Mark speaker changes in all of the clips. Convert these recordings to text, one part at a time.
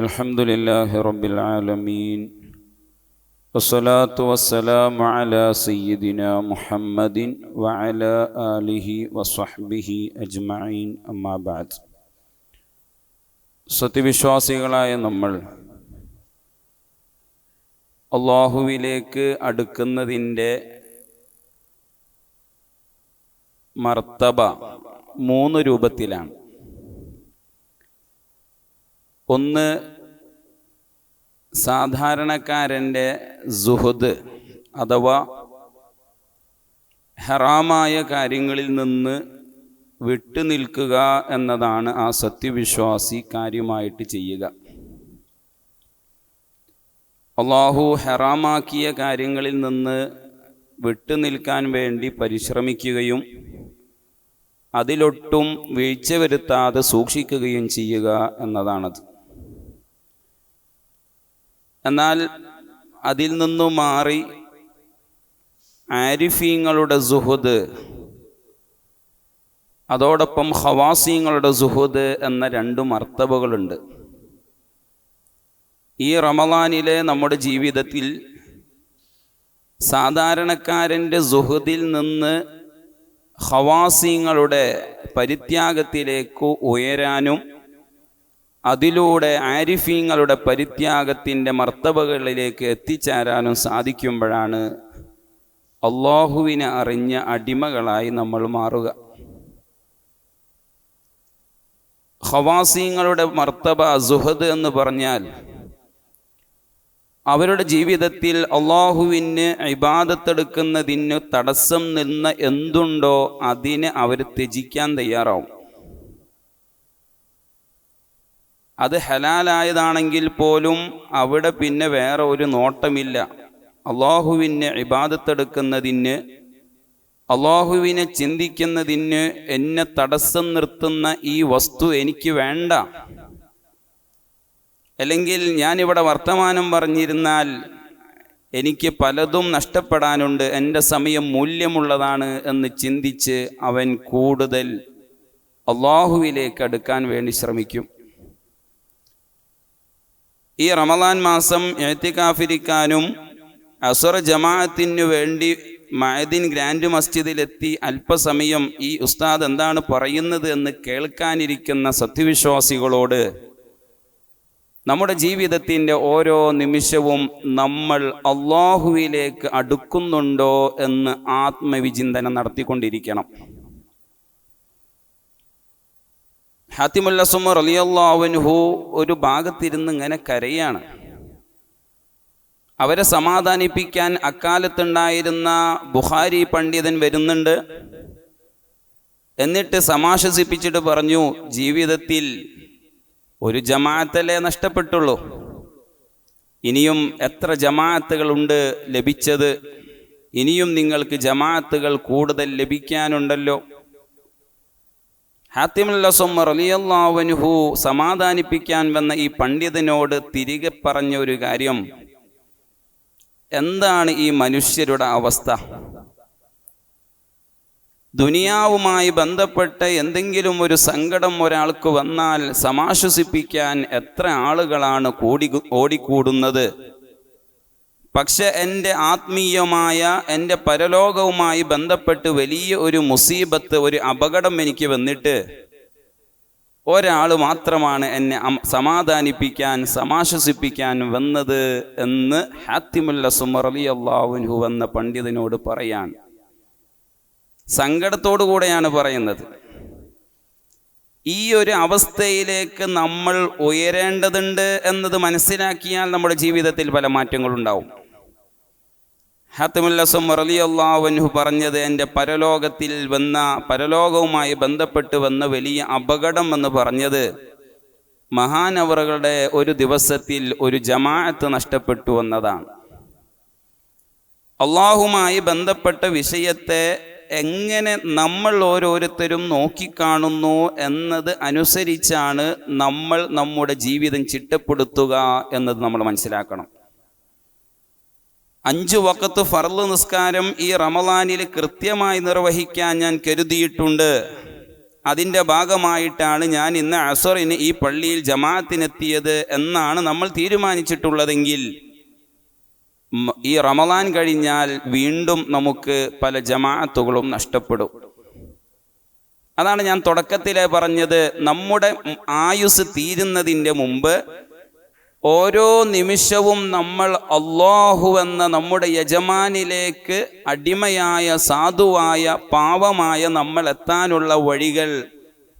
Speaker 1: الحمد لله رب العالمين والصلاة والسلام على سيدنا محمد وعلى آله وصحبه أجمعين أما بعد സത്യവിശ്വാസികളായ നമ്മൾ അള്ളാഹുവിലേക്ക് അടുക്കുന്നതിൻ്റെ മർത്തബ മൂന്ന് രൂപത്തിലാണ് ഒന്ന് സാധാരണക്കാരന്റെ സുഹദ് അഥവാ ഹറാമായ കാര്യങ്ങളിൽ നിന്ന് വിട്ടുനിൽക്കുക എന്നതാണ് ആ സത്യവിശ്വാസി കാര്യമായിട്ട് ചെയ്യുക. അള്ളാഹു ഹറാമാക്കിയ കാര്യങ്ങളിൽ നിന്ന് വിട്ടുനിൽക്കാൻ വേണ്ടി പരിശ്രമിക്കുകയും അതിലൊട്ടും വീഴ്ച വരുത്താതെ സൂക്ഷിക്കുകയും ചെയ്യുക എന്നതാണത്. എന്നാൽ അതിൽ നിന്നു മാറി ആരിഫീങ്ങളുടെ സുഹുദ് അതോടൊപ്പം ഹവാസീങ്ങളുടെ സുഹുദ് എന്ന രണ്ട് മർത്തബകളുണ്ട്. ഈ റമദാനിലെ നമ്മുടെ ജീവിതത്തിൽ സാധാരണക്കാരന്റെ സുഹുദിൽ നിന്ന് ഹവാസീങ്ങളുടെ പരിത്യാഗത്തിലേക്ക് ഉയരാനും അതിലൂടെ ആരിഫീങ്ങളുടെ പരിത്യാഗത്തിന്റെ മർത്തബകളിലേക്ക് എത്തിച്ചേരാനും സാധിക്കുമ്പോഴാണ് അള്ളാഹുവിനെ അറിഞ്ഞ അടിമകളായി നമ്മൾ മാറുക. ഹവാസീങ്ങളുടെ മർത്തബ സുഹദ് എന്ന് പറഞ്ഞാൽ അവരുടെ ജീവിതത്തിൽ അള്ളാഹുവിന് ഇബാദത്തെടുക്കുന്നതിന് തടസ്സം നിന്ന എന്തുണ്ടോ അതിനെ അവർ ത്യജിക്കാൻ തയ്യാറാവും. അത് ഹലാലായതാണെങ്കിൽ പോലും അവിടെ പിന്നെ വേറെ ഒരു നോട്ടമില്ല. അള്ളാഹുവിനെ ഇബാദത്തെടുക്കുന്നതിന് അള്ളാഹുവിനെ ചിന്തിക്കുന്നതിന് എന്നെ തടസ്സം നിർത്തുന്ന ഈ വസ്തു എനിക്ക് വേണ്ട. അല്ലെങ്കിൽ ഞാനിവിടെ വർത്തമാനം പറഞ്ഞിരുന്നാൽ എനിക്ക് പലതും നഷ്ടപ്പെടാനുണ്ട് എന്റെ സമയം മൂല്യമുള്ളതാണ് എന്ന് ചിന്തിച്ച് അവൻ കൂടുതൽ അള്ളാഹുവിലേക്ക് അടുക്കാൻ വേണ്ടി ശ്രമിക്കും. ഈ റമദാൻ മാസം എഴുത്തിക്കാഫിരിക്കാനും അസുർ ജമാഅത്തിനു വേണ്ടി മഹദിൻ ഗ്രാൻഡ് മസ്ജിദിലെത്തി അല്പസമയം ഈ ഉസ്താദ് എന്താണ് പറയുന്നത് എന്ന് കേൾക്കാനിരിക്കുന്ന സത്യവിശ്വാസികളോട് നമ്മുടെ ജീവിതത്തിന്റെ ഓരോ നിമിഷവും നമ്മൾ അള്ളാഹുവിലേക്ക് അടുക്കുന്നുണ്ടോ എന്ന് ആത്മവിചിന്തനം നടത്തിക്കൊണ്ടിരിക്കണം. ഹാത്തിമുല്ലസുമർ അലിയല്ലാവൻഹു ഒരു ഭാഗത്തിരുന്ന് ഇങ്ങനെ കരയാണ്. അവരെ സമാധാനിപ്പിക്കാൻ അക്കാലത്തുണ്ടായിരുന്ന ബുഹാരി പണ്ഡിതൻ വരുന്നുണ്ട്. എന്നിട്ട് സമാശസിപ്പിച്ചിട്ട് പറഞ്ഞു ജീവിതത്തിൽ ഒരു ജമാഅത്തല്ലേ നഷ്ടപ്പെട്ടുള്ളൂ. ഇനിയും എത്ര ജമാഅത്തുകളുണ്ട് ലഭിച്ചത്? ഇനിയും നിങ്ങൾക്ക് ജമാഅത്തുകൾ കൂടുതൽ ലഭിക്കാനുണ്ടല്ലോ. ഹാത്തിമുല്ലസൊമ്മർ അലിയല്ലാവനുഹു സമാധാനിപ്പിക്കാൻ വന്ന ഈ പണ്ഡിതനോട് തിരികെ പറഞ്ഞ ഒരു കാര്യം. എന്താണ് ഈ മനുഷ്യരുടെ അവസ്ഥ? ദുനിയാവുമായി ബന്ധപ്പെട്ട് എന്തെങ്കിലും ഒരു സങ്കടം ഒരാൾക്ക് വന്നാൽ സമാശ്വസിപ്പിക്കാൻ എത്ര ആളുകളാണ് കൂടി ഓടിക്കൂടുന്നത്? പക്ഷെ എന്റെ ആത്മീയമായ എന്റെ പരലോകവുമായി ബന്ധപ്പെട്ട് വലിയ ഒരു മുസീബത്ത് ഒരു അപകടം എനിക്ക് വന്നിട്ട് ഒരാൾ മാത്രമാണ് എന്നെ സമാധാനിപ്പിക്കാൻ സമാശ്വസിപ്പിക്കാൻ വന്നത് എന്ന് ഹാത്തിമുല്ല സുമറലി അള്ളാഹുൻഹു വന്ന പണ്ഡിതനോട് പറയാൻ. സങ്കടത്തോടു കൂടെയാണ് പറയുന്നത്. ഈ ഒരു അവസ്ഥയിലേക്ക് നമ്മൾ ഉയരേണ്ടതുണ്ട് എന്നത് മനസ്സിലാക്കിയാൽ നമ്മുടെ ജീവിതത്തിൽ പല മാറ്റങ്ങളുണ്ടാവും. ഹാത്തിമുല്ലസം റലി പറഞ്ഞത് എന്റെ പരലോകത്തിൽ വന്ന പരലോകവുമായി ബന്ധപ്പെട്ട് വന്ന വലിയ അപകടം എന്ന് പറഞ്ഞത് മഹാനവറുകളുടെ ഒരു ദിവസത്തിൽ ഒരു ജമാഅത്ത് നഷ്ടപ്പെട്ടു എന്നതാണ്. അള്ളാഹുമായി ബന്ധപ്പെട്ട വിഷയത്തെ എങ്ങനെ നമ്മൾ ഓരോരുത്തരും നോക്കിക്കാണുന്നു എന്നത് അനുസരിച്ചാണ് നമ്മൾ നമ്മുടെ ജീവിതം ചിട്ടപ്പെടുത്തുക എന്നത് നമ്മൾ മനസ്സിലാക്കണം. അഞ്ചു വക്കത്ത് ഫർൾ നിസ്കാരം ഈ റമലാനിൽ കൃത്യമായി നിർവഹിക്കാൻ ഞാൻ കരുതിയിട്ടുണ്ട്. അതിന്റെ ഭാഗമായിട്ടാണ് ഞാൻ ഇന്ന് അസറിന് ഈ പള്ളിയിൽ ജമാഅത്തിനെത്തിയത് എന്നാണ് നമ്മൾ തീരുമാനിച്ചിട്ടുള്ളതെങ്കിൽ. ഈ റമലാൻ കഴിഞ്ഞാൽ വീണ്ടും നമുക്ക് പല ജമാഅത്തുകളും നഷ്ടപ്പെടും. അതാണ് ഞാൻ തുടക്കത്തിലെ പറഞ്ഞത്. നമ്മുടെ ആയുസ് തീരുന്നതിന്റെ മുമ്പ് ഓരോ നിമിഷവും നമ്മൾ അള്ളാഹു എന്ന നമ്മുടെ യജമാനിലേക്ക് അടിമയായ സാധുവായ പാവമായ നമ്മൾ എത്താനുള്ള വഴികൾ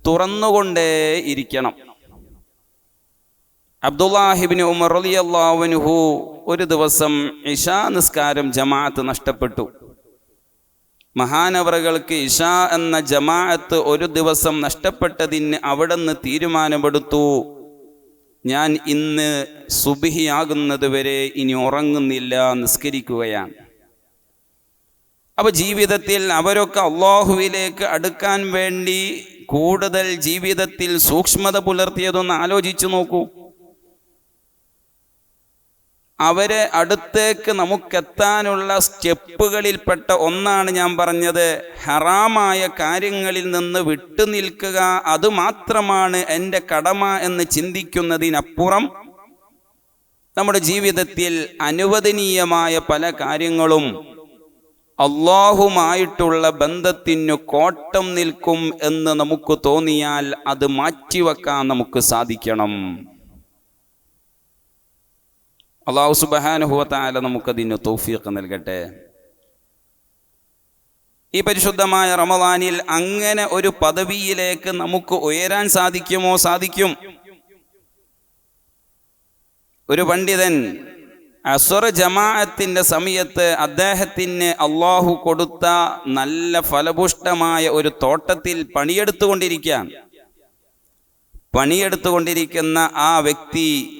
Speaker 1: തുറന്നുകൊണ്ടേ ഇരിക്കണം. അബ്ദുല്ലാഹിബിന് ഉമർ റളിയല്ലാഹുവിൻഹു ഒരു ദിവസം ഇഷാ നിസ്കാരം ജമാഅത്ത് നഷ്ടപ്പെട്ടു. മഹാനവറുകൾക്ക് ഇഷാ എന്ന ജമാഅത്ത് ഒരു ദിവസം നഷ്ടപ്പെട്ടതിന് അവിടെ നിന്ന് തീരുമാനമെടുത്തു. ഞാൻ ഇന്ന് സുബിഹിയാകുന്നത് വരെ ഇനി ഉറങ്ങുന്നില്ല നിസ്കരിക്കുകയാണ്. അപ്പോൾ ജീവിതത്തിൽ അവരൊക്കെ അള്ളാഹുവിലേക്ക് അടുക്കാൻ വേണ്ടി കൂടുതൽ ജീവിതത്തിൽ സൂക്ഷ്മത പുലർത്തിയതൊന്ന് ആലോചിച്ചു നോക്കൂ. അവരെ അടുത്തേക്ക് നമുക്കെത്താനുള്ള സ്റ്റെപ്പുകളിൽപ്പെട്ട ഒന്നാണ് ഞാൻ പറഞ്ഞത്. ഹറാമായ കാര്യങ്ങളിൽ നിന്ന് വിട്ടുനിൽക്കുക അതുമാത്രമാണ് എന്റെ കടമ എന്ന് ചിന്തിക്കുന്നതിനപ്പുറം നമ്മുടെ ജീവിതത്തിൽ അനുവദനീയമായ പല കാര്യങ്ങളും അള്ളാഹുമായിട്ടുള്ള ബന്ധത്തിനു കോട്ടം നിൽക്കും എന്ന് നമുക്ക് തോന്നിയാൽ അത് മാറ്റിവെക്കാൻ നമുക്ക് സാധിക്കണം. അള്ളാഹു സുബഹാനുഭവത്താല നമുക്കതിന് തൗഫീഖ് നൽകട്ടെ. ഈ പരിശുദ്ധമായ റമദാനിൽ അങ്ങനെ ഒരു പദവിയിലേക്ക് നമുക്ക് ഉയരാൻ സാധിക്കുമോ? സാധിക്കും. ഒരു പണ്ഡിതൻ അസർ ജമാഅത്തിന്റെ സമയത്ത് അദ്ദേഹത്തിന് അള്ളാഹു കൊടുത്ത നല്ല ഫലപുഷ്ടമായ ഒരു തോട്ടത്തിൽ പണിയെടുത്തുകൊണ്ടിരിക്കുകയാണ്. പണിയെടുത്തുകൊണ്ടിരിക്കുന്ന ആ വ്യക്തി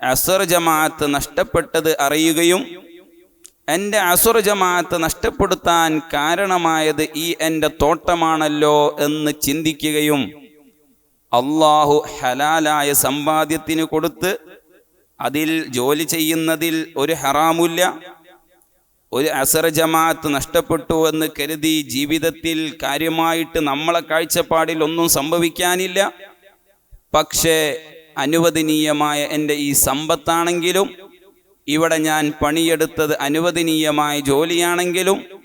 Speaker 1: അസുർ ജമാഅത്ത് നഷ്ടപ്പെട്ടത് അറിയുകയും എന്റെ അസുർ ജമാഅത്ത് നഷ്ടപ്പെടുത്താൻ കാരണമായത് ഈ എന്റെ തോട്ടമാണല്ലോ എന്ന് ചിന്തിക്കുകയും അള്ളാഹു ഹലാലായ സമ്പാദ്യത്തിന് കൊടുത്ത് അതിൽ ജോലി ചെയ്യുന്നതിൽ ഒരു ഹറാമില്ല. ഒരു അസർ ജമാഅത്ത് നഷ്ടപ്പെട്ടു എന്ന് കരുതി ജീവിതത്തിൽ കാര്യമായിട്ട് നമ്മളെ കാഴ്ചപ്പാടിൽ ഒന്നും സംഭവിക്കാനില്ല. പക്ഷേ അനുവദനീയമായ എന്റെ ഈ സമ്പത്താണെങ്കിലും ഇവിടെ ഞാൻ പണിയെടുത്തത് അനുവദനീയമായ ജോലിയാണെങ്കിലും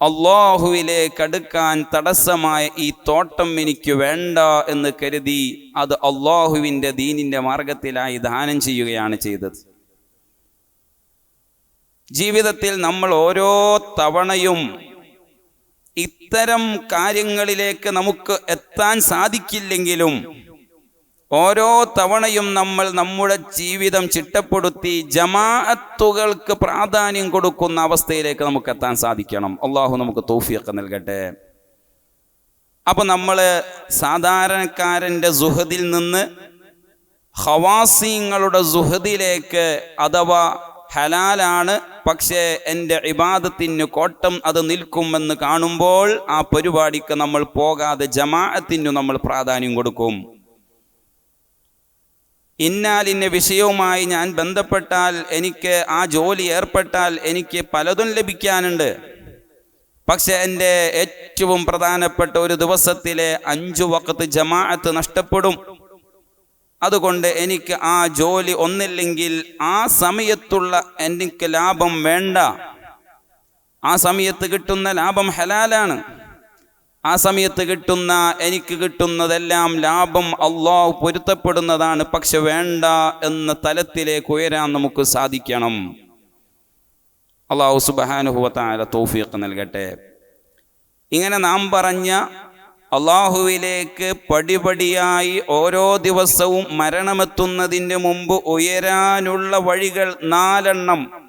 Speaker 1: അള്ളാഹുവിലേക്ക് അടുക്കാൻ തടസ്സമായ ഈ തോട്ടം എനിക്ക് വേണ്ട എന്ന് കരുതി അത് അള്ളാഹുവിന്റെ ദീനിന്റെ മാർഗത്തിലായി ദാനം ചെയ്യുകയാണ് ചെയ്തത്. ജീവിതത്തിൽ നമ്മൾ ഓരോ തവണയും ഇത്തരം കാര്യങ്ങളിലേക്ക് നമുക്ക് എത്താൻ സാധിക്കില്ലെങ്കിലും ഓരോ തവണയും നമ്മൾ നമ്മുടെ ജീവിതം ചിട്ടപ്പെടുത്തി ജമാഅത്തുകൾക്ക് പ്രാധാന്യം കൊടുക്കുന്ന അവസ്ഥയിലേക്ക് നമുക്ക് എത്താൻ സാധിക്കണം. അള്ളാഹു നമുക്ക് തോഫിയൊക്കെ നൽകട്ടെ. അപ്പോൾ നമ്മൾ സാധാരണക്കാരന്റെ സുഹദിൽ നിന്ന് ഹവാസിങ്ങളുടെ സുഹദിലേക്ക് അഥവാ ഹലാലാണ് പക്ഷേ എന്റെ ഇബാദത്തിന് കോട്ടം അത് നിൽക്കുമെന്ന് കാണുമ്പോൾ ആ പരിപാടിക്ക് നമ്മൾ പോകാതെ ജമാഅത്തിനു നമ്മൾ പ്രാധാന്യം കൊടുക്കും. ഇന്നാലിന്ന വിഷയവുമായി ഞാൻ ബന്ധപ്പെട്ടാൽ എനിക്ക് ആ ജോലി ഏർപ്പെട്ടാൽ എനിക്ക് പലതും ലഭിക്കാനുണ്ട്. പക്ഷെ എന്റെ ഏറ്റവും പ്രധാനപ്പെട്ട ഒരു ദിവസത്തിലെ അഞ്ചു വക്കത്ത് ജമാഅത്ത് നഷ്ടപ്പെടും. അതുകൊണ്ട് എനിക്ക് ആ ജോലി ഒന്നില്ലെങ്കിൽ ആ സമയത്തുള്ള എനിക്ക് ലാഭം വേണ്ട. ആ സമയത്ത് കിട്ടുന്ന ലാഭം ഹലാലാണ്. ആ സമയത്ത് കിട്ടുന്ന എനിക്ക് കിട്ടുന്നതെല്ലാം ലാഭം അള്ളാഹു പൊരുത്തപ്പെടുന്നതാണ്. പക്ഷെ വേണ്ട എന്ന തലത്തിലേക്ക് ഉയരാൻ നമുക്ക് സാധിക്കണം. അള്ളാഹു സുബാനുഹുവത്താല തോഫിയൊക്കെ നൽകട്ടെ. ഇങ്ങനെ നാം പറഞ്ഞ അള്ളാഹുവിലേക്ക് പടിപടിയായി ഓരോ ദിവസവും മരണമെത്തുന്നതിന്റെ മുമ്പ് ഉയരാനുള്ള വഴികൾ നാലെണ്ണം.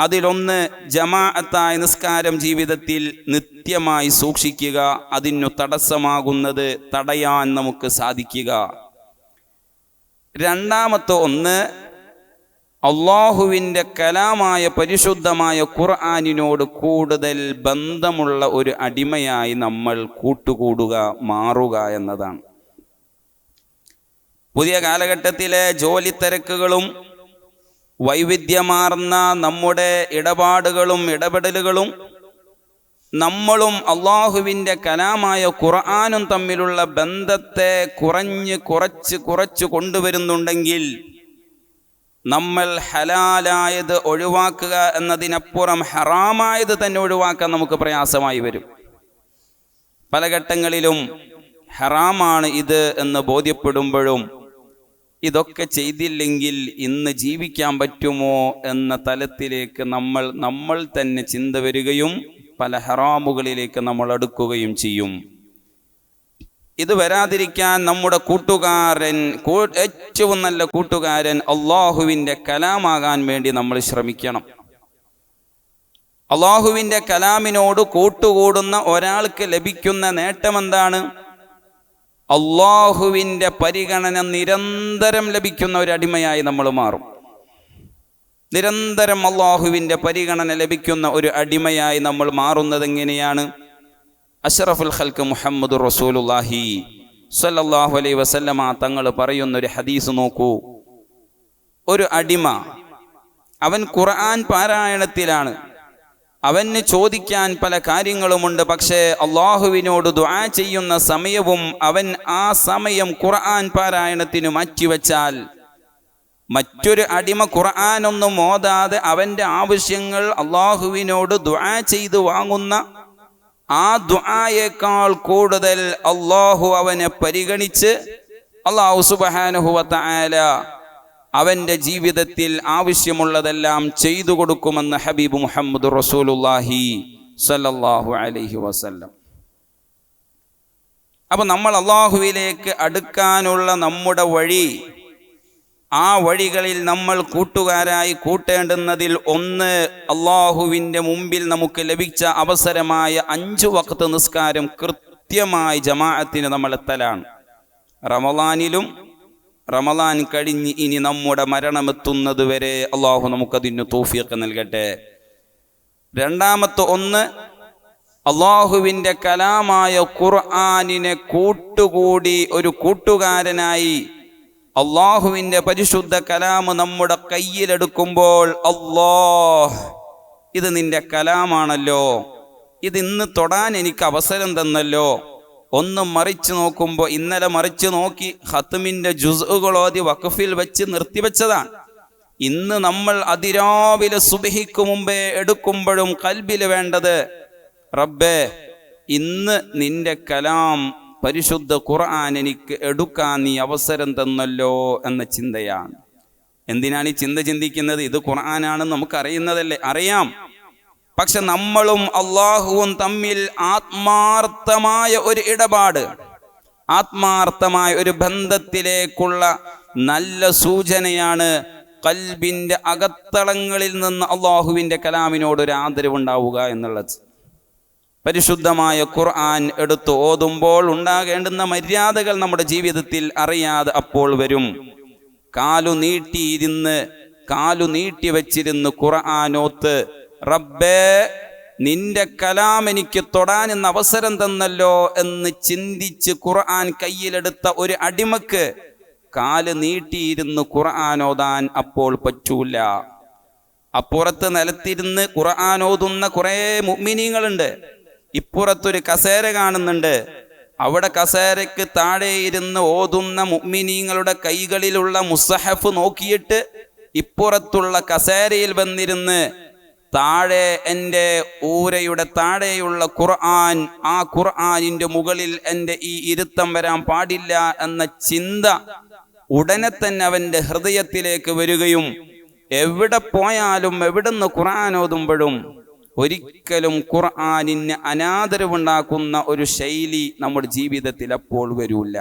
Speaker 1: അതിലൊന്ന് ജമാഅത്തായ നിസ്കാരം ജീവിതത്തിൽ നിത്യമായി സൂക്ഷിക്കുക അതിനു തടസ്സമാകുന്നത് തടയാൻ നമുക്ക് സാധിക്കുക. രണ്ടാമത്തെ ഒന്ന് അള്ളാഹുവിന്റെ കലാമായ പരിശുദ്ധമായ ഖുർആാനിനോട് കൂടുതൽ ബന്ധമുള്ള ഒരു അടിമയായി നമ്മൾ കൂട്ടുകൂടുക മാറുക എന്നതാണ്. പുതിയ കാലഘട്ടത്തിലെ ജോലി തിരക്കുകളും വൈവിധ്യമാർന്ന നമ്മുടെ ഇടപാടുകളും ഇടപെടലുകളും നമ്മളും അള്ളാഹുവിന്റെ കലാമായ ഖുർആാനും തമ്മിലുള്ള ബന്ധത്തെ കുറഞ്ഞ് കുറച്ച് കുറച്ച് കൊണ്ടുവരുന്നുണ്ടെങ്കിൽ നമ്മൾ ഹലാലായത് ഒഴിവാക്കുക എന്നതിനപ്പുറം ഹറാമായത് തന്നെ ഒഴിവാക്കാൻ നമുക്ക് പ്രയാസമായി വരും. പല ഘട്ടങ്ങളിലും ഹറാമാണ് ഇത് എന്ന് ബോധ്യപ്പെടുമ്പോഴും ഇതൊക്കെ ചെയ്തില്ലെങ്കിൽ ഇന്ന് ജീവിക്കാൻ പറ്റുമോ എന്ന തലത്തിലേക്ക് നമ്മൾ നമ്മൾ തന്നെ ചിന്ത വരികയും പല ഹറാമുകളിലേക്ക് നമ്മൾ അടുക്കുകയും ചെയ്യും. ഇത് വരാതിരിക്കാൻ നമ്മുടെ കൂട്ടുകാരൻ ഏറ്റവും നല്ല കൂട്ടുകാരൻ അള്ളാഹുവിന്റെ കലാമാകാൻ വേണ്ടി നമ്മൾ ശ്രമിക്കണം. അള്ളാഹുവിന്റെ കലാമിനോട് കൂട്ടുകൂടുന്ന ഒരാൾക്ക് ലഭിക്കുന്ന നേട്ടം എന്താണ്? അള്ളാഹുവിന്റെ പരിഗണന നിരന്തരം ലഭിക്കുന്ന ഒരു അടിമയായി നമ്മൾ മാറും. നിരന്തരം അള്ളാഹുവിന്റെ പരിഗണന ലഭിക്കുന്ന ഒരു അടിമയായി നമ്മൾ മാറുന്നത് എങ്ങനെയാണ്? അഷറഫുൽ ഖൽക്ക് മുഹമ്മദ് റസൂലുല്ലാഹി സ്വല്ലല്ലാഹു അലൈ വസല്ലമ തങ്ങൾ പറയുന്ന ഒരു ഹദീസ് നോക്കൂ. ഒരു അടിമ അവൻ ഖുർആൻ പാരായണത്തിലാണ്. അവന് ചോദിക്കാൻ പല കാര്യങ്ങളുമുണ്ട്. പക്ഷേ അള്ളാഹുവിനോട് ദുആ ചെയ്യുന്ന സമയവും അവൻ ആ സമയം ഖുർആൻ പാരായണത്തിന് മാറ്റിവെച്ചാൽ മറ്റൊരു അടിമ ഖുർആനൊന്നും ഓതാതെ അവന്റെ ആവശ്യങ്ങൾ അള്ളാഹുവിനോട് ദുആ ചെയ്ത് വാങ്ങുന്ന ആ ദുആയേക്കാൾ കൂടുതൽ അള്ളാഹു അവനെ പരിഗണിച്ച് അള്ളാഹു സുബഹാനുഹുവത്ത ആല അവന്റെ ജീവിതത്തിൽ ആവശ്യമുള്ളതെല്ലാം ചെയ്തു കൊടുക്കുമെന്ന് ഹബീബ് മുഹമ്മദ് റസൂലുല്ലാഹി സല്ലല്ലാഹു അലൈഹി വസല്ലം. അപ്പോൾ നമ്മൾ അള്ളാഹുവിലേക്ക് അടുക്കാനുള്ള നമ്മുടെ വഴി ആ വഴികളിൽ നമ്മൾ കൂട്ടുകാരായി കൂട്ടേണ്ടുന്നതിൽ ഒന്ന് അള്ളാഹുവിന്റെ മുമ്പിൽ നമുക്ക് ലഭിച്ച അവസരമായ അഞ്ചു വക്ത് നിസ്കാരം കൃത്യമായി ജമാഅത്തിന് നമ്മൾ എത്തലാണ്. റമലാനിലും റമലാൻ കഴിഞ്ഞ് ഇനി നമ്മുടെ മരണമെത്തുന്നത് വരെ അള്ളാഹു നമുക്കതിന് തോഫിയൊക്കെ നൽകട്ടെ. രണ്ടാമത്തെ ഒന്ന് അള്ളാഹുവിന്റെ കലാമായ ഖുർആാനിനെ കൂട്ടുകൂടി ഒരു കൂട്ടുകാരനായി അള്ളാഹുവിന്റെ പരിശുദ്ധ കലാമ് നമ്മുടെ കയ്യിലെടുക്കുമ്പോൾ അള്ളാഹ് ഇത് നിന്റെ കലാമാണല്ലോ. ഇത് ഇന്ന് തൊടാൻ എനിക്ക് അവസരം തന്നല്ലോ. ഒന്ന് മറിച്ച് നോക്കുമ്പോൾ ഇന്നലെ മറിച്ച് നോക്കി ഹത്തുമിന്റെ ജുസുകളോതി വഖഫിൽ വെച്ച് നിർത്തിവെച്ചതാണ് ഇന്ന് നമ്മൾ അതിരാവിലെ സുബഹിക്ക് മുമ്പേ എടുക്കുമ്പോഴും കൽബിൽ വേണ്ടത് റബ്ബേ ഇന്ന് നിന്റെ കലാം പരിശുദ്ധ ഖുർആൻ എനിക്ക് എടുക്കാൻ നീ അവസരം തന്നല്ലോ എന്ന ചിന്തയാണ്. എന്തിനാണ് ഈ ചിന്ത ചിന്തിക്കുന്നത്? ഇത് ഖുർആനാണെന്ന് നമുക്കറിയുന്നതല്ലേ? അറിയാം. പക്ഷെ നമ്മളും അള്ളാഹുവും തമ്മിൽ ആത്മാർത്ഥമായ ഒരു ഇടപാട് ആത്മാർത്ഥമായ ഒരു ബന്ധത്തിലേക്കുള്ള നല്ല സൂചനയാണ് കൽബിന്റെ അകത്തളങ്ങളിൽ നിന്ന് അള്ളാഹുവിന്റെ കലാമിനോട് ഒരു ആദരവുണ്ടാവുക എന്നുള്ളത്. പരിശുദ്ധമായ ഖുർആൻ എടുത്ത് ഓതുമ്പോൾ ഉണ്ടാകേണ്ടുന്ന മര്യാദകൾ നമ്മുടെ ജീവിതത്തിൽ അറിയാതെ അപ്പോൾ വരും. കാലു നീട്ടിയിരുന്ന് കാലു നീട്ടി വച്ചിരുന്ന് ഖുർആനോത്ത് റബ്ബേ നിന്റെ കലാം എനിക്ക് തൊടാൻ എന്ന അവസരം തന്നല്ലോ എന്ന് ചിന്തിച്ച് ഖുർആൻ കയ്യിലെടുത്ത ഒരു അടിമക്ക് കാൽ നീട്ടിയിരുന്ന് ഖുർആൻ ഓതാൻ അപ്പോൾ പറ്റൂല. അപ്പുറത്ത് നിലത്തിരുന്ന് ഖുർആൻ ഓതുന്ന കുറേ മുഅ്മിനീങ്ങളുണ്ട്. ഇപ്പുറത്തൊരു കസേര കാണുന്നുണ്ട്. അവിടെ കസേരയ്ക്ക് താഴെ ഇരുന്ന് ഓതുന്ന മുഅ്മിനീങ്ങളുടെ കൈകളിലുള്ള മുസഹഫ് നോക്കിയിട്ട് ഇപ്പുറത്തുള്ള കസേരയിൽ വന്നിരുന്ന് താഴെ എന്റെ ഊരയുടെ താഴെയുള്ള ഖുർആൻ ആ ഖുർആനിന്റെ മുകളിൽ എന്റെ ഈ ഇരുത്തം വരാൻ പാടില്ല എന്ന ചിന്ത ഉടനെ തന്നെ അവന്റെ ഹൃദയത്തിലേക്ക് വരികയും എവിടെ പോയാലും എവിടുന്ന് ഖുർആൻ ഓതുമ്പോഴും ഒരിക്കലും ഖുർആനിന് അനാദരവുണ്ടാക്കുന്ന ഒരു ശൈലി നമ്മുടെ ജീവിതത്തിൽ അപ്പോൾ വരൂല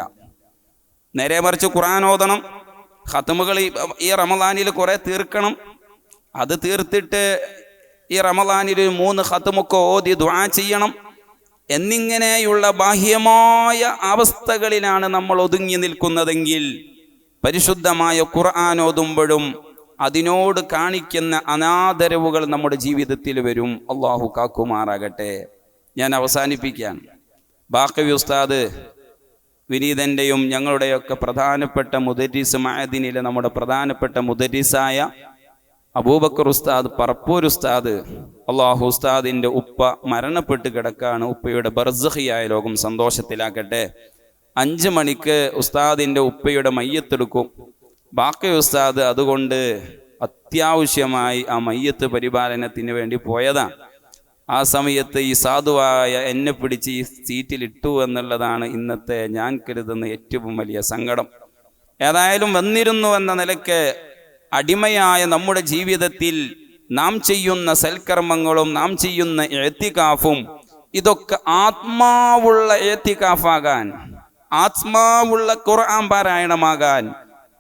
Speaker 1: നേരെ മറിച്ച് ഖുർആൻ ഓതണം ഖത്തുമുകൾ ഈ- ഈ റമദാനിൽ കുറെ തീർക്കണം. അത് തീർത്തിട്ട് ഈ റമദാനിൽ മൂന്ന് ഖത്തുമൊക്കെ ഓതി ദുആ ചെയ്യണം. എന്നിങ്ങനെയുള്ള ബാഹ്യമായ അവസ്ഥകളിലാണ് നമ്മൾ ഒതുങ്ങി നിൽക്കുന്നതെങ്കിൽ പരിശുദ്ധമായ ഖുർആൻ ഓതുമ്പോഴും അതിനോട് കാണിക്കുന്ന അനാദരവുകൾ നമ്മുടെ ജീവിതത്തിൽ വരും. അള്ളാഹു കാക്കുമാറാകട്ടെ. ഞാൻ അവസാനിപ്പിക്കുകയാണ്. ബാക്കവി ഉസ്താദ് വിനീതന്റെയും ഞങ്ങളുടെയൊക്കെ പ്രധാനപ്പെട്ട മുദരീസ് മായദിനിലെ നമ്മുടെ പ്രധാനപ്പെട്ട മുദരീസായ അബൂബക്കർ ഉസ്താദ് പറപ്പൂർ ഉസ്താദ് അള്ളാഹു ഉസ്താദിന്റെ ഉപ്പ മരണപ്പെട്ട് കിടക്കാണ്. ഉപ്പയുടെ ബർസഹിയായ ലോകം സന്തോഷത്തിലാക്കട്ടെ അഞ്ച് മണിക്ക് ഉസ്താദിന്റെ ഉപ്പയുടെ മയ്യത്തെടുക്കും. ബാക്കി ഉസ്താദ് അതുകൊണ്ട് അത്യാവശ്യമായി ആ മയ്യത്ത് പരിപാലനത്തിന് വേണ്ടി പോയതാണ്. ആ സമയത്ത് ഈ സാധുവായ എന്നെ പിടിച്ച് ഈ സീറ്റിലിട്ടു എന്നുള്ളതാണ് ഇന്നത്തെ ഞാൻ കരുതുന്ന ഏറ്റവും വലിയ സങ്കടം. ഏതായാലും വന്നിരുന്നു എന്ന നിലയ്ക്ക് അടിമയായ നമ്മുടെ ജീവിതത്തിൽ നാം ചെയ്യുന്ന സൽക്കർമ്മങ്ങളും നാം ചെയ്യുന്ന എത്തിക്കാഫും ഇതൊക്കെ ആത്മാവുള്ള എത്തിക്കാഫാകാൻ ആത്മാവുള്ള ഖുർആൻ പാരായണമാകാൻ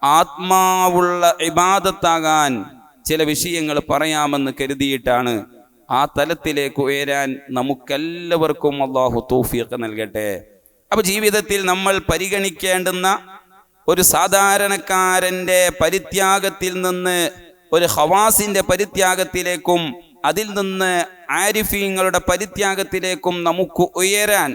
Speaker 1: ആത്മാവുള്ള ഇബാദത്താകാൻ ചില വിഷയങ്ങൾ പറയാമെന്ന് കരുതിയിട്ടാണ് ആ തലത്തിലേക്ക് ഉയരാൻ നമുക്കെല്ലാവർക്കും അള്ളാഹു തൗഫീഖ് നൽകട്ടെ. അപ്പൊ ജീവിതത്തിൽ നമ്മൾ പരിഗണിക്കേണ്ടുന്ന ഒരു സാധാരണക്കാരന്റെ പരിത്യാഗത്തിൽ നിന്ന് ഒരു ഹവാസിന്റെ പരിത്യാഗത്തിലേക്കും അതിൽ നിന്ന് ആരിഫീങ്ങളുടെ പരിത്യാഗത്തിലേക്കും നമുക്ക് ഉയരാൻ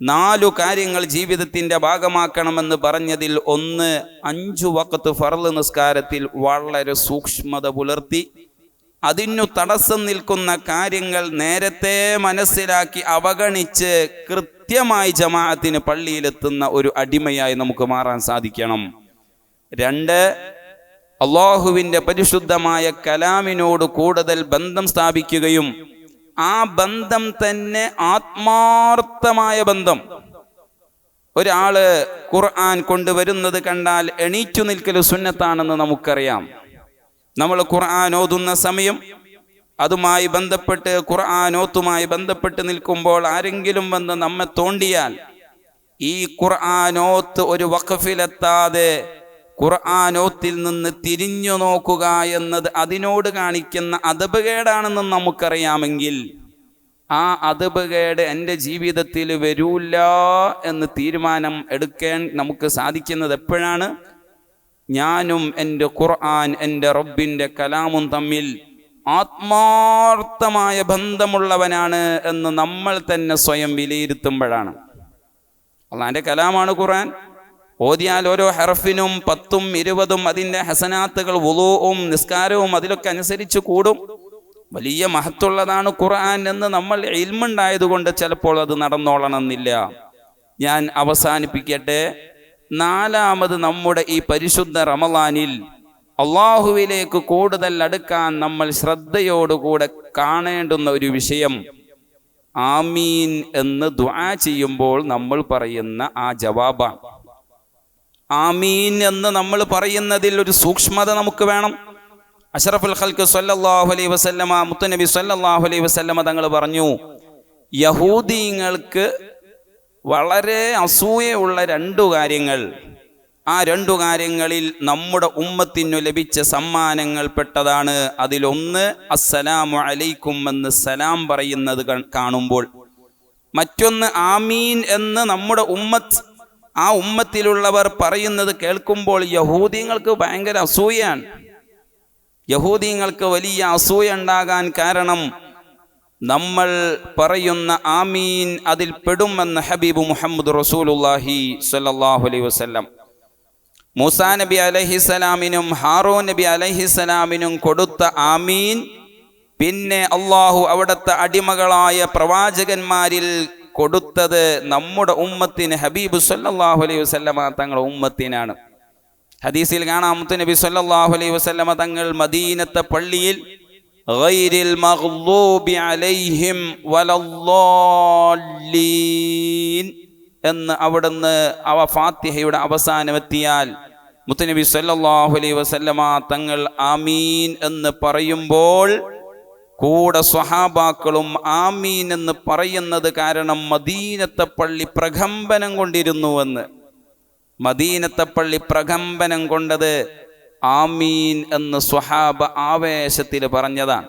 Speaker 1: നാലു കാര്യങ്ങൾ ജീവിതത്തിന്റെ ഭാഗമാക്കണമെന്ന് പറഞ്ഞതിൽ ഒന്ന് അഞ്ചു വക്കത്ത് ഫറൽ നിസ്കാരത്തിൽ വളരെ സൂക്ഷ്മത പുലർത്തി അതിനു തടസ്സം നിൽക്കുന്ന കാര്യങ്ങൾ നേരത്തെ മനസ്സിലാക്കി അവഗണിച്ച് കൃത്യമായി ജമാഅത്തിന് പള്ളിയിലെത്തുന്ന ഒരു അടിമയായി നമുക്ക് മാറാൻ സാധിക്കണം. രണ്ട് അള്ളാഹുവിന്റെ പരിശുദ്ധമായ കലാമിനോട് കൂടുതൽ ബന്ധം സ്ഥാപിക്കുകയും ആ ബന്ധം തന്നെ ആത്മാർത്ഥമായ ബന്ധം. ഒരാൾ ഖുർആൻ കൊണ്ടുവരുന്നത് കണ്ടാൽ എണീച്ചു നിൽക്കൽ സുന്നത്താണെന്ന് നമുക്കറിയാം. നമ്മൾ ഖുർആൻ ഓതുന്ന സമയം അതുമായി ബന്ധപ്പെട്ട് ഖുർആാനോത്തുമായി ബന്ധപ്പെട്ട് നിൽക്കുമ്പോൾ ആരെങ്കിലും വന്ന് നമ്മെ തോണ്ടിയാൽ ഈ ഖുർആാനോത്ത് ഒരു വഖഫിലെത്താതെ ഖുർആാനോത്തിൽ നിന്ന് തിരിഞ്ഞു നോക്കുക എന്നത് അതിനോട് കാണിക്കുന്ന അതപകേടാണെന്ന് നമുക്കറിയാമെങ്കിൽ ആ അതപകേട് എന്റെ ജീവിതത്തിൽ വരൂല്ല എന്ന് തീരുമാനം എടുക്കാൻ നമുക്ക് സാധിക്കുന്നത് എപ്പോഴാണ്? ഞാനും എന്റെ ഖുർആൻ എന്റെ റബ്ബിന്റെ കലാമും തമ്മിൽ ആത്മാർത്ഥമായ ബന്ധമുള്ളവനാണ് എന്ന് നമ്മൾ തന്നെ സ്വയം വിലയിരുത്തുമ്പോഴാണ്. അള്ളാന്റെ കലാമാണ് ഖുറാൻ ഓതിയാൽ ഓരോ ഹെറഫിനും പത്തും ഇരുപതും അതിന്റെ ഹസനാത്തുകൾ വുളുവും നിസ്കാരവും അതിലൊക്കെ അനുസരിച്ച് കൂടും. വലിയ മഹത്തുള്ളതാണ് ഖുർആൻ എന്ന് നമ്മൾ ഇൽമുണ്ടായതുകൊണ്ട് ചിലപ്പോൾ അത് നടന്നോളണമെന്നില്ല. ഞാൻ അവസാനിപ്പിക്കട്ടെ. നാലാമത് നമ്മുടെ ഈ പരിശുദ്ധ റമലാനിൽ അള്ളാഹുവിലേക്ക് കൂടുതൽ അടുക്കാൻ നമ്മൾ ശ്രദ്ധയോടുകൂടെ കാണേണ്ടുന്ന ഒരു വിഷയം ആമീൻ എന്ന് ദ്വാ ചെയ്യുമ്പോൾ നമ്മൾ പറയുന്ന ആ ജവാബാണ്. ആമീൻ എന്ന് നമ്മൾ പറയുന്നതിൽ ഒരു സൂക്ഷ്മത നമുക്ക് വേണം. അഷറഫുൽ ഖൽക്ക് സല്ലാഹു അലൈഹി വസല്ലമ മുത്തനബി സല്ലാഹു അലൈ വസല്ലമ തങ്ങൾ പറഞ്ഞു യഹൂദീങ്ങൾക്ക് വളരെ അസൂയുള്ള രണ്ടു കാര്യങ്ങൾ. ആ രണ്ടു കാര്യങ്ങളിൽ നമ്മുടെ ഉമ്മത്തിനു ലഭിച്ച സമ്മാനങ്ങൾ പെട്ടതാണ്. അതിലൊന്ന് അസ്സലാമു അലൈക്കും എന്ന് സലാം പറയുന്നത് കാണുമ്പോൾ. മറ്റൊന്ന് ആമീൻ എന്ന് നമ്മുടെ ഉമ്മത്ത് ആ ഉമ്മത്തിലുള്ളവർ പറയുന്നത് കേൾക്കുമ്പോൾ യഹൂദിങ്ങൾക്ക് ഭയങ്കര അസൂയാണ് യഹൂദിങ്ങൾക്ക് വലിയ അസൂയ ഉണ്ടാകാൻ കാരണം നമ്മൾ പറയുന്ന ആമീൻ അതിൽ പെടുമെന്ന് ഹബീബ് മുഹമ്മദ് റസൂലുല്ലാഹി സ്വല്ലല്ലാഹു അലൈഹി വസല്ലം. മൂസാ നബി അലഹിസലാമിനും ഹാറോ നബി അലഹിസലാമിനും കൊടുത്ത ആമീൻ. പിന്നെ അള്ളാഹു അവിടുത്തെ അടിമകളായ പ്രവാചകന്മാരിൽ കൊടുത്തത് നമ്മുടെ ഉമ്മത്തിന് ഹബീബ് സല്ലാഹു അലൈഹി വസല്ലമ തങ്ങളുടെ ഉമ്മത്തിനാണ്. ഹദീസിൽ കാണാം മുത്തു നബി സല്ലാഹു അലൈഹി വസല്ലമ തങ്ങൾ മദീനത്തെ പള്ളിയിൽ ഗൈരിൽ അലൈഹിം വലല്ലാലീൻ എന്ന് അവിടുന്ന് അവ ഫാത്തിഹയുടെ അവസാനമെത്തിയാൽ മുത്തനബി സല്ലല്ലാഹു അലൈഹി വസല്ലമ തങ്ങൾ ആമീൻ എന്ന് പറയുമ്പോൾ കൂടെ സ്വഹാബാക്കളും ആമീൻ എന്ന് പറയുന്നത് കാരണം മദീനത്തെ പള്ളി പ്രകമ്പനം കൊണ്ടിരുന്നുവെന്ന്. മദീനത്തെ പള്ളി പ്രകമ്പനം കൊണ്ടത് ആമീൻ എന്ന് സ്വഹാബ ആവേശത്തിൽ പറഞ്ഞതാണ്.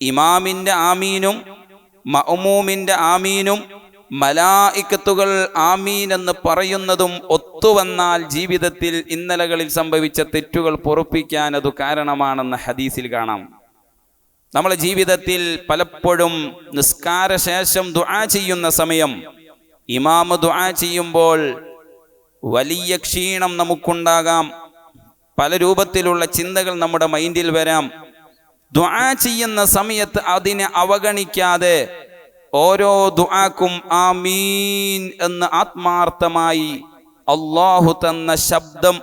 Speaker 1: ഇമാമിന്റെ ആമീനും മഅമൂമിന്റെ ആമീനും മലായിക്കത്തുകൾ ആമീൻ എന്ന് പറയുന്നതും ഒത്തുവന്നാൽ ജീവിതത്തിൽ ഇന്നലകളിൽ സംഭവിച്ച തെറ്റുകൾ പൊറുപ്പിക്കാൻ അത് കാരണമാണെന്ന് ഹദീസിൽ കാണാം. നമ്മളെ ജീവിതത്തിൽ പലപ്പോഴും നിസ്കാര ശേഷം ദുആ ചെയ്യുന്ന സമയം ഇമാമ ദുആ ചെയ്യുമ്പോൾ വലിയ ക്ഷീണം നമുക്കുണ്ടാകാം. പല രൂപത്തിലുള്ള ചിന്തകൾ നമ്മുടെ മൈൻഡിൽ വരാം. ദുആ ചെയ്യുന്ന സമയത്ത് അതിനെ അവഗണിക്കാതെ ഓരോ ദുആക്കും ആമീൻ എന്ന് ആത്മാർത്ഥമായി അള്ളാഹു തന്ന ശബ്ദം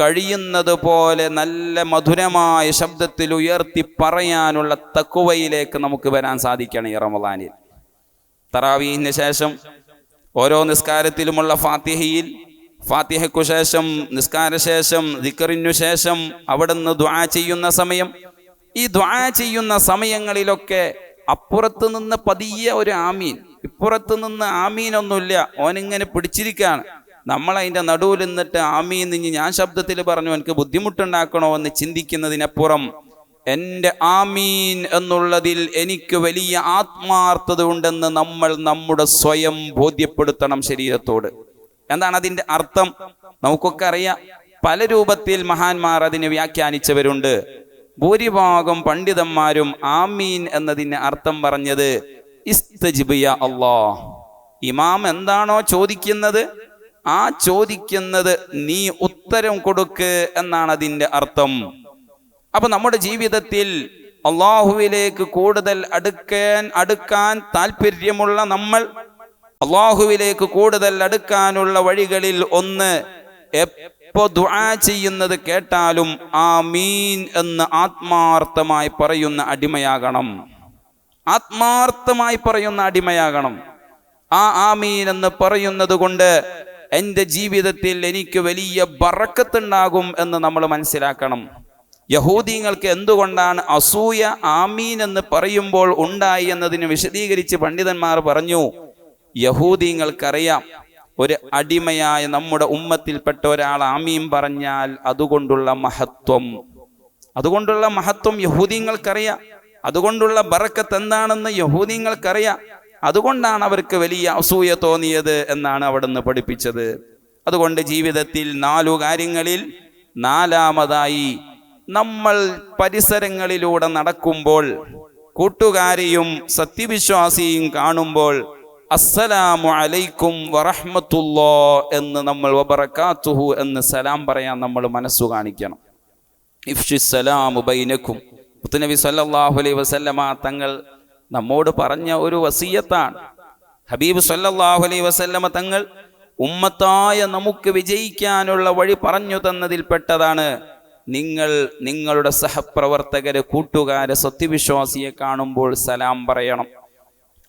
Speaker 1: കഴിയുന്നത് പോലെ നല്ല മധുരമായ ശബ്ദത്തിൽ ഉയർത്തി പറയാനുള്ള തക്കുവയിലേക്ക് നമുക്ക് വരാൻ സാധിക്കണം ഈ റമദാനിൽ. തറാവീഹിന് ശേഷം ഓരോ നിസ്കാരത്തിലുമുള്ള ഫാത്തിഹയിൽ ഫാത്തിഹയ്ക്കു ശേഷം നിസ്കാര ശേഷം ദിക്കറിനു ശേഷം അവിടുന്ന് ദ്വാ ചെയ്യുന്ന സമയം. ഈ ദ്വാ ചെയ്യുന്ന സമയങ്ങളിലൊക്കെ അപ്പുറത്ത് നിന്ന് പതിയ ഒരു ആമീൻ. ഇപ്പുറത്ത് നിന്ന് ആമീനൊന്നുമില്ല. ഓനിങ്ങനെ പിടിച്ചിരിക്കുകയാണ് നമ്മൾ അതിന്റെ നടുവിൽ നിന്നിട്ട് ആമീൻ നിഞ്ഞ് ഞാൻ ശബ്ദത്തിൽ പറഞ്ഞു എനിക്ക് ബുദ്ധിമുട്ടുണ്ടാക്കണോ എന്ന് ചിന്തിക്കുന്നതിനപ്പുറം എന്റെ ആമീൻ എന്നുള്ളതിൽ എനിക്ക് വലിയ ആത്മാർത്ഥത ഉണ്ടെന്ന് നമ്മൾ നമ്മുടെ സ്വയം ബോധ്യപ്പെടുത്തണം ശരീരത്തോട്. എന്താണ് അതിന്റെ അർത്ഥം? നമുക്കൊക്കെ അറിയാം. പല രൂപത്തിൽ മഹാന്മാർ അതിനെ വ്യാഖ്യാനിച്ചവരുണ്ട്. ഭൂരിഭാഗം പണ്ഡിതന്മാരും ആമീൻ എന്നതിന് അർത്ഥം പറഞ്ഞത് ഇസ്തജിബിയ അള്ളാ ഇമാം എന്താണോ ചോദിക്കുന്നത്? ആ ചോദിക്കുന്നത് നീ ഉത്തരം കൊടുക്ക് എന്നാണ് അതിന്റെ അർത്ഥം. അപ്പൊ നമ്മുടെ ജീവിതത്തിൽ അള്ളാഹുവിലേക്ക് കൂടുതൽ അടുക്കാൻ അടുക്കാൻ താല്പര്യമുള്ള നമ്മൾ അള്ളാഹുവിലേക്ക് കൂടുതൽ അടുക്കാനുള്ള വഴികളിൽ ഒന്ന് എപ്പോ ദുആ ചെയ്യുന്നത് കേട്ടാലും ആമീൻ എന്ന് ആത്മാർത്ഥമായി പറയുന്ന അടിമയാകണം. ആത്മാർത്ഥമായി പറയുന്ന അടിമയാകണം. ആ ആമീൻ എന്ന് പറയുന്നത് കൊണ്ട് എന്റെ ജീവിതത്തിൽ എനിക്ക് വലിയ ബറക്കത്തുണ്ടാകും എന്ന് നമ്മൾ മനസ്സിലാക്കണം. യഹൂദീങ്ങൾക്ക് എന്തുകൊണ്ടാണ് അസൂയ ആമീൻ എന്ന് പറയുമ്പോൾ ഉണ്ടായി എന്നതിന് വിശദീകരിച്ച് പണ്ഡിതന്മാർ പറഞ്ഞു യഹൂദീങ്ങൾക്കറിയാം ഒരു അടിമയായ നമ്മുടെ ഉമ്മത്തിൽപ്പെട്ട ഒരാൾ ആമീൻ പറഞ്ഞാൽ അതുകൊണ്ടുള്ള മഹത്വം. അതുകൊണ്ടുള്ള മഹത്വം യഹൂദിങ്ങൾക്കറിയാം. അതുകൊണ്ടുള്ള ബറക്കത്ത് എന്താണെന്ന് യഹൂദിങ്ങൾക്കറിയാം. അതുകൊണ്ടാണ് അവർക്ക് വലിയ അസൂയ തോന്നിയത് എന്നാണ് അവിടുന്ന് പഠിപ്പിച്ചത്. അതുകൊണ്ട് ജീവിതത്തിൽ നാലു കാര്യങ്ങളിൽ നാലാമതായി നമ്മൾ പരിസരങ്ങളിലൂടെ നടക്കുമ്പോൾ കൂട്ടുകാരിയും സത്യവിശ്വാസിയും കാണുമ്പോൾ അസ്സലാമു അലൈക്കും വറഹ്മത്തുള്ളോ എന്ന് നമ്മൾ വബറക്കാത്തുഹു എന്ന് സലാം പറയാൻ നമ്മൾ മനസ്സു കാണിക്കണം. ഇഫ്ഷിസലാമു ബൈനക്കും. മുത്തുനബി സല്ലല്ലാഹു അലൈഹി വസല്ലമ തങ്ങൾ നമ്മോട് പറഞ്ഞ ഒരു വസീയത്താണ്. ഹബീബ് സല്ലല്ലാഹു അലൈഹി വസല്ലമ തങ്ങൾ ഉമ്മത്തായ നമുക്ക് വിജയിക്കാനുള്ള വഴി പറഞ്ഞു തന്നതിൽപ്പെട്ടതാണ്. നിങ്ങൾ നിങ്ങളുടെ സഹപ്രവർത്തകരെ കൂട്ടുകാരെ സത്യവിശ്വാസിയെ കാണുമ്പോൾ സലാം പറയണം.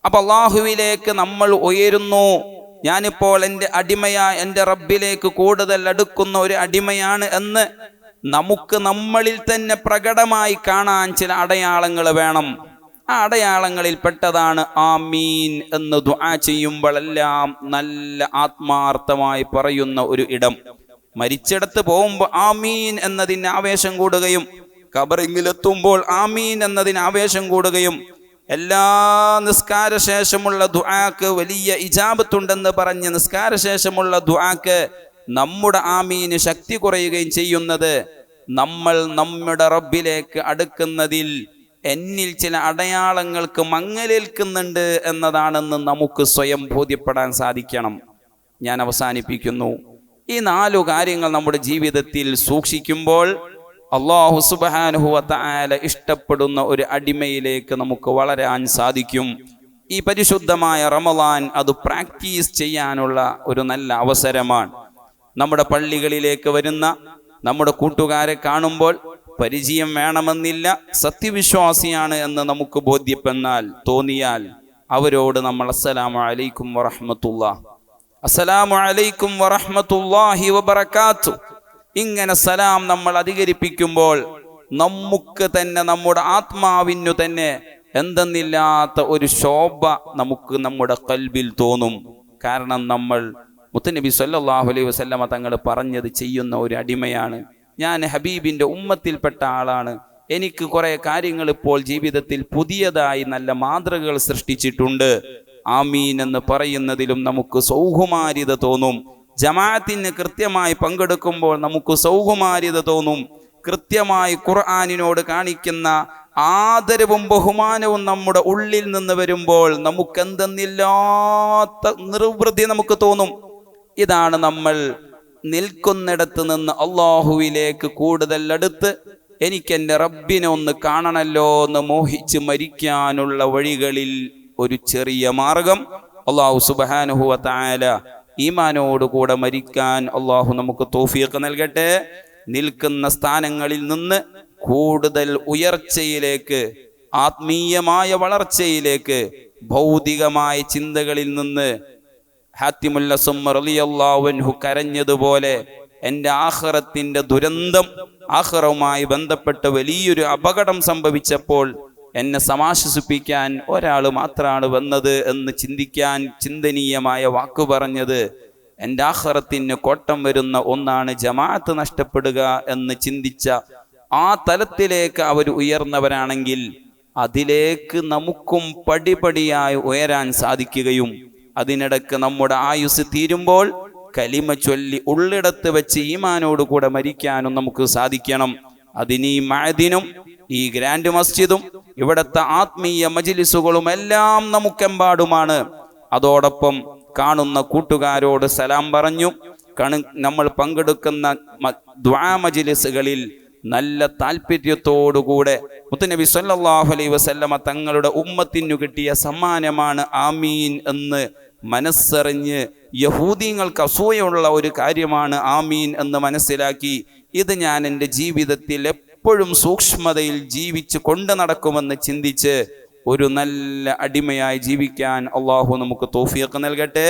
Speaker 1: അപ്പൊ അള്ളാഹുവിലേക്ക് നമ്മൾ ഉയരുന്നു. ഞാനിപ്പോൾ എന്റെ അടിമയാ എന്റെ റബ്ബിലേക്ക് കൂടുതൽ അടുക്കുന്ന ഒരു അടിമയാണ് എന്ന് നമുക്ക് നമ്മളിൽ തന്നെ പ്രകടമായി കാണാൻ ചില അടയാളങ്ങൾ വേണം. ആ അടയാളങ്ങളിൽ പെട്ടതാണ് ആമീൻ എന്ന് ദുആ ചെയ്യുമ്പോഴെല്ലാം നല്ല ആത്മാർത്ഥമായി പറയുന്ന ഒരു ഇടം. മരിച്ചിടത്ത് പോകുമ്പോൾ ആമീൻ എന്നതിന് ആവേശം കൂടുകയും കബറിങ്ങിലെത്തുമ്പോൾ ആമീൻ എന്നതിന് ആവേശം കൂടുകയും എല്ലാ നിസ്കാര ശേഷമുള്ള ദുആക്ക് വലിയ ഇജാബത്തുണ്ടെന്ന് പറഞ്ഞ് നിസ്കാര ശേഷമുള്ള ദുആക്ക് നമ്മുടെ ആമീന് ശക്തി കുറയുകയും ചെയ്യുന്നത് നമ്മൾ നമ്മുടെ റബ്ബിലേക്ക് അടുക്കുന്നതിൽ എന്നിൽ ചില അടയാളങ്ങൾക്ക് മങ്ങലേൽക്കുന്നുണ്ട് എന്നതാണെന്ന് നമുക്ക് സ്വയം ബോധ്യപ്പെടാൻ സാധിക്കണം. ഞാൻ അവസാനിപ്പിക്കുന്നു. ഈ നാലു കാര്യങ്ങൾ നമ്മുടെ ജീവിതത്തിൽ സൂക്ഷിക്കുമ്പോൾ അള്ളാഹു സുബാനുഹുവല ഇഷ്ടപ്പെടുന്ന ഒരു അടിമയിലേക്ക് നമുക്ക് വളരാൻ സാധിക്കും. ഈ പരിശുദ്ധമായ റമദാൻ അത് പ്രാക്ടീസ് ചെയ്യാനുള്ള ഒരു നല്ല അവസരമാണ്. നമ്മുടെ പള്ളികളിലേക്ക് വരുന്ന നമ്മുടെ കൂട്ടുകാരെ കാണുമ്പോൾ പരിചയം വേണമെന്നില്ല സത്യവിശ്വാസിയാണ് എന്ന് നമുക്ക് ബോധ്യപ്പെന്നാൽ തോന്നിയാൽ അവരോട് നമ്മൾ അസ്സലാമു അലൈക്കും വറഹമത്തുള്ള അസ്സലാമു അലൈക്കും വറഹ്മത്തുള്ളാഹി വബറകാത്തു. ഇങ്ങനെ സലാം നമ്മൾ അധികരിപ്പിക്കുമ്പോൾ നമുക്ക് തന്നെ നമ്മുടെ ആത്മാവിനു തന്നെ എന്തെന്നില്ലാത്ത ഒരു ശോഭ നമുക്ക് നമ്മുടെ കൽബിൽ തോന്നും. കാരണം നമ്മൾ മുത്തനബി സല്ലാഹു അലൈഹി വസല്ലമ തങ്ങൾ പറഞ്ഞത് ചെയ്യുന്ന ഒരു അടിമയാണ്. ഞാൻ ഹബീബിന്റെ ഉമ്മത്തിൽപ്പെട്ട ആളാണ്. എനിക്ക് കുറേ കാര്യങ്ങൾ ഇപ്പോൾ ജീവിതത്തിൽ പുതിയതായി നല്ല മാതൃകകൾ സൃഷ്ടിച്ചിട്ടുണ്ട്. ആമീൻ എന്ന് പറയുന്നതിലും നമുക്ക് സൗഹുമാരിത തോന്നും. ജമാഅത്തിന് കൃത്യമായി പങ്കെടുക്കുമ്പോൾ നമുക്ക് സൗകുമാര്യത തോന്നും. കൃത്യമായി ഖുർആാനിനോട് കാണിക്കുന്ന ആദരവും ബഹുമാനവും നമ്മുടെ ഉള്ളിൽ നിന്ന് വരുമ്പോൾ നമുക്കെന്തെന്നില്ലാത്ത നിർവൃതി നമുക്ക് തോന്നും. ഇതാണ് നമ്മൾ നിൽക്കുന്നിടത്ത് നിന്ന് അള്ളാഹുവിലേക്ക് കൂടുതൽ അടുത്ത് എനിക്ക് എന്റെ റബ്ബിനെ ഒന്ന് കാണണല്ലോ എന്ന് മോഹിച്ച് മരിക്കാനുള്ള വഴികളിൽ ഒരു ചെറിയ മാർഗം അള്ളാഹു സുബാനുഹുവ തായാല ഈമാനോടുകൂടെ മരിക്കാൻ അള്ളാഹു നമുക്ക് തോഫിയൊക്കെ നൽകട്ടെ. നിൽക്കുന്ന സ്ഥാനങ്ങളിൽ നിന്ന് കൂടുതൽ ഉയർച്ചയിലേക്ക് ആത്മീയമായ വളർച്ചയിലേക്ക് ഭൗതികമായ ചിന്തകളിൽ നിന്ന് ഹാത്തിമുല്ലസുമ്മറിയല്ലാവൻഹു കരഞ്ഞതുപോലെ എന്റെ ആഹ്റത്തിന്റെ ദുരന്തം ആഹ്റവുമായി ബന്ധപ്പെട്ട് വലിയൊരു അപകടം സംഭവിച്ചപ്പോൾ എന്നെ സമാശ്വസിപ്പിക്കാൻ ഒരാൾ മാത്രമാണ് വന്നത് എന്ന് ചിന്തിക്കാൻ ചിന്തനീയമായ വാക്കു പറഞ്ഞത്. എന്റെ ആഹ്റത്തിന് കോട്ടം വരുന്ന ഒന്നാണ് ജമാഅത്ത് നഷ്ടപ്പെടുക എന്ന് ചിന്തിച്ച ആ തലത്തിലേക്ക് അവർ ഉയർന്നവരാണെങ്കിൽ അതിലേക്ക് നമുക്കും പടിപടിയായി ഉയരാൻ സാധിക്കുകയും അതിനിടക്ക് നമ്മുടെ ആയുസ് തീരുമ്പോൾ കലിമ ചൊല്ലി ഉള്ളിടത്ത് വെച്ച് ഈമാനോടുകൂടെ മരിക്കാനും നമുക്ക് സാധിക്കണം. അതിനീ മഴദിനും ഈ ഗ്രാൻഡ് മസ്ജിദും ഇവിടുത്തെ ആത്മീയ മജിലിസുകളും എല്ലാം നമുക്കെമ്പാടുമാണ്. അതോടൊപ്പം കാണുന്ന കൂട്ടുകാരോട് സലാം പറഞ്ഞു. കണു നമ്മൾ പങ്കെടുക്കുന്ന മജിലിസുകളിൽ നല്ല താല്പര്യത്തോടുകൂടെ മുത്തുനബി സല്ലാഹു അലൈ വസല്ലമ തങ്ങളുടെ ഉമ്മത്തിനു കിട്ടിയ സമ്മാനമാണ് ആമീൻ എന്ന് മനസ്സറിഞ്ഞ് യഹൂദീങ്ങൾക്ക് അസൂയുള്ള ഒരു കാര്യമാണ് ആമീൻ എന്ന് മനസ്സിലാക്കി. ഇത് ഞാൻ എന്റെ ജീവിതത്തിൽ എപ്പോഴും സൂക്ഷ്മതയിൽ ജീവിച്ച് കൊണ്ടു നടക്കുമെന്ന് ചിന്തിച്ച് ഒരു നല്ല അടിമയായി ജീവിക്കാൻ അള്ളാഹു നമുക്ക് തോഫിയൊക്കെ നൽകട്ടെ.